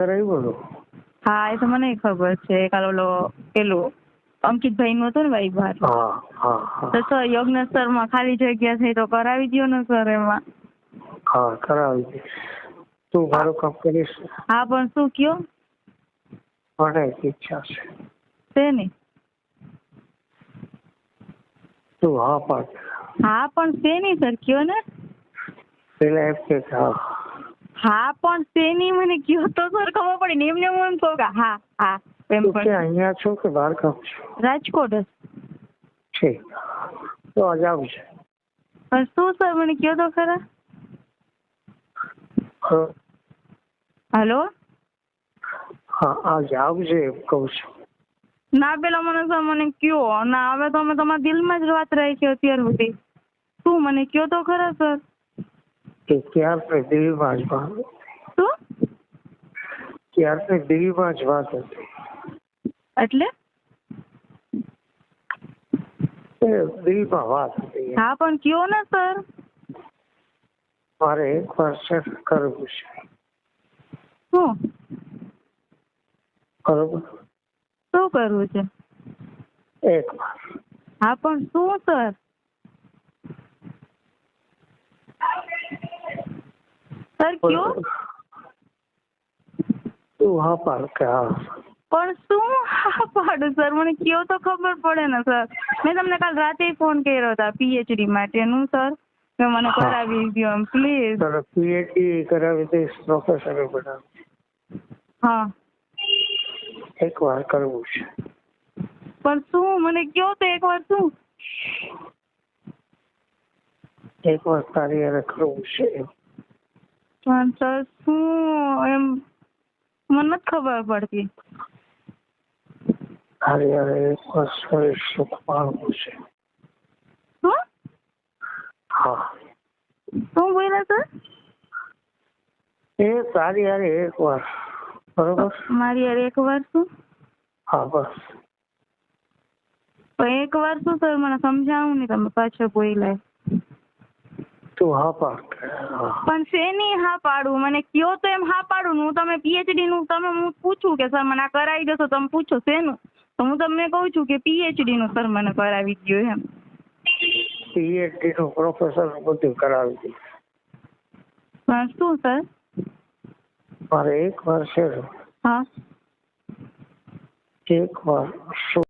હા એ તો મને ખબર છે. કાલ ઓલો પેલું અંકિતભાઈ નું હતું ને ભાઈ હા તો સર યજ્ઞેશ્વરમાં ખાલી જગ્યા થઈ તો કરાવી દ્યો ને સર એમાં. હા કરાવી તું મારું કામ કરીશ. હા પણ શું કયો? મને ઈચ્છા છે. છે ને તું હા પણ. હા પણ નહીં સર કયો ને? પેલા એમ કે હા. હા પણ તેની મને કયો તો સર ખબર પડી ને એમને હું એમ કહું કે હા હા એમ પણ. અહીંયા છો કે બહાર છો? રાજકોટ. છે તો આજ છે. પણ શું સર મને કયો તો ખરા? હેલો? હા આજે આવજે કહું છું. ના પેલા મને સર મને કયો ના હવે તો અમે તમારા દિલમાં જ વાત રાખી અત્યાર સુધી. શું મને કયો તો ખરા સર? કે ક્યારને દિલમાં જ વાત શું ક્યારને દિલમાં જ વાત હતી એટલે એ દિલમાં વાત હતી હા પણ કયો ને સર મારે એક વાર સેટ કરવું છે શું બરોબર શું કરવું છે? એક વાર હા પણ શું સર? સર કયો? તું હા પાડ કે હા. પણ શું હા પાડું સર? મને કયો તો ખબર પડે ને સર? મેં તમને કાલ રાતે ફોન કર્યો હતા પીએચડી માટેનું સર. મેં મને કરાવી દીધો એમ પ્લીઝ. સર પીએચડી કરાવી દઈશ પ્રોફેસર બધા હા. એક વાર કરવું છે. પણ શું? મને કયો તો એકવાર શું? એક વાર તારી હારે કરવું છે એમ. પણ શું એમ મને નથી ખબર પડતી. અરે અરે શરીર સુખ માણવું છે. હા. શું બોલ્યા સર એ તારી હારે એક વાર બરોબર? મારી હારે એક વાર શું? હા બસ. પણ એક વાર શું સર મને સમજાવું નહીં તમે પાછો બોલ્યા. તું હા પાડ? પણ શેની હા પાડું? મને કયો તો એમ હા પાડું હું તમે પીએચડી નું તમે હું પૂછું કે સર મને આ કરાવી દેશો તમે પૂછો શેનું? તો હું તમને કહું છું કે પીએચડી નું સર મને કરાવી દો એમ. પીએચડી નું પ્રોફેસર બધું કરાવી દીધું પણ શું સર મારે એક વર્ષે હા. એક વાર શું